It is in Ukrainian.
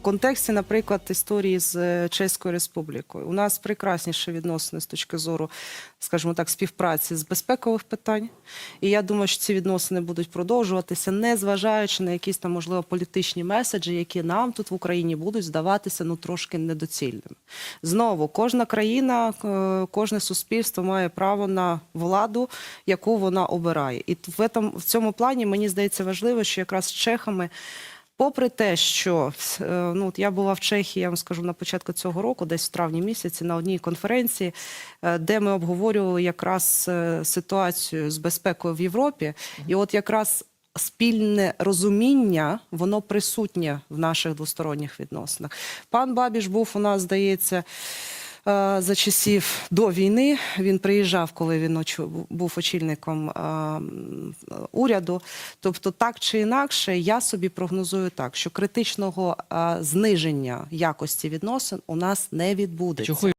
В контексті, наприклад, історії з е, Чеською Республікою. У нас прекрасніші відносини з точки зору, скажімо так, співпраці з безпекових питань. І я думаю, що ці відносини будуть продовжуватися, не зважаючи на якісь там, можливо, політичні меседжі, які нам тут в Україні будуть здаватися ну трошки недоцільними. Знову, кожна країна, е, кожне суспільство має право на владу, яку вона обирає. І в цьому плані мені здається важливо, що якраз з чехами. Попри те, що е, ну от я була в Чехії, я вам скажу на початку цього року, десь в травні місяці, на одній конференції, е, де ми обговорювали якраз е, ситуацію з безпекою в Європі, і от якраз спільне розуміння, воно присутнє в наших двосторонніх відносинах. Пан Бабіш був у нас, здається. Е, За часів до війни він приїжджав, коли він був очільником е, уряду. Тобто, так чи інакше, я собі прогнозую так, що критичного е, зниження якості відносин у нас не відбудеться.